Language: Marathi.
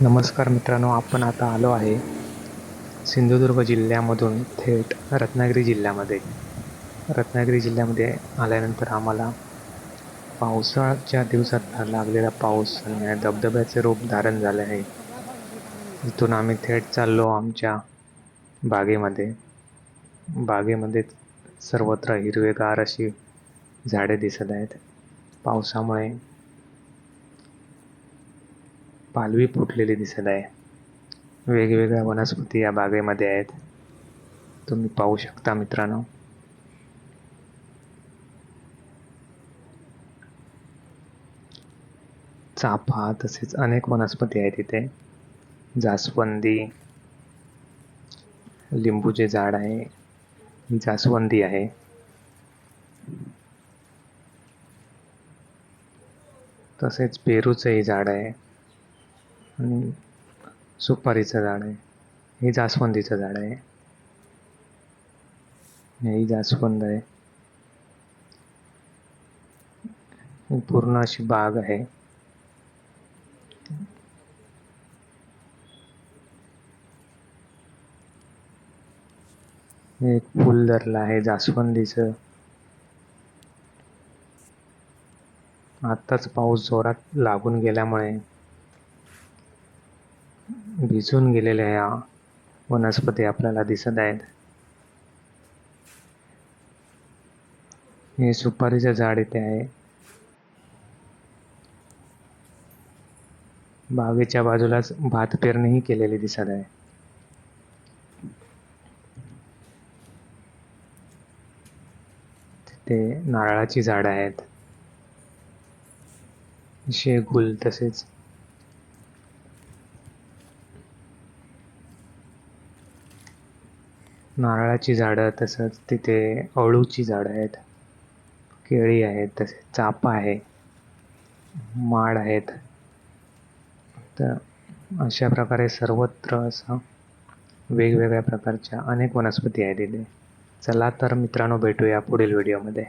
नमस्कार मित्रांनो आपण आता आलो आहे सिंधुदुर्ग जिल्ह्यामधून थेट रत्नागिरी जिल्ह्यामध्ये. रत्नागिरी जिल्ह्यामध्ये आल्यानंतर आम्हाला पावसाळ्याच्या दिवसात लागलेला पाऊस आणि धबधब्याचे रूप धारण झाले आहे. इथून आम्ही थेट चाललो आमच्या बागेमध्ये. बागेमध्ये सर्वत्र हिरवेगार अशी झाडे दिसत आहेत. पावसामुळे पालवी फुटलेली दिसत आहे. वेगवेगळ्या वनस्पती या बागेमध्ये आहेत. तुम्ही पाहू शकता मित्रांनो. चाफा तसेच अनेक वनस्पती आहेत इथे. जास्वंदी लिंबूचे झाड आहे. जास्वंदी आहे. तसेच पेरूचंही झाड आहे. आणि सुपारीचं झाड आहे. हे जास्वंदीचं झाड आहे. ही जास्वंद आहे. पूर्ण अशी बाग आहे. हे एक फुल धरलं आहे जास्वंदीचं. आत्ताच पाऊस जोरात लागून गेल्यामुळे भिजून गेलेल्या या वनस्पती आपल्याला दिसत आहेत. हे सुपारीचं झाड इथे आहे. बागेच्या बाजूलाच भात पेरणीही केलेली दिसत आहे. तिथे नारळाची झाडं आहेत. शेगुल तसेच नारळाची झाडं तसंच तिथे अळूची झाडं आहेत. केळी आहेत तसेच चाफा आहे माड आहेत. तर अशा प्रकारे सर्वत्र असं वेगवेगळ्या प्रकारच्या अनेक वनस्पती आहेत इथे. चला तर मित्रांनो भेटूया पुढील व्हिडिओमध्ये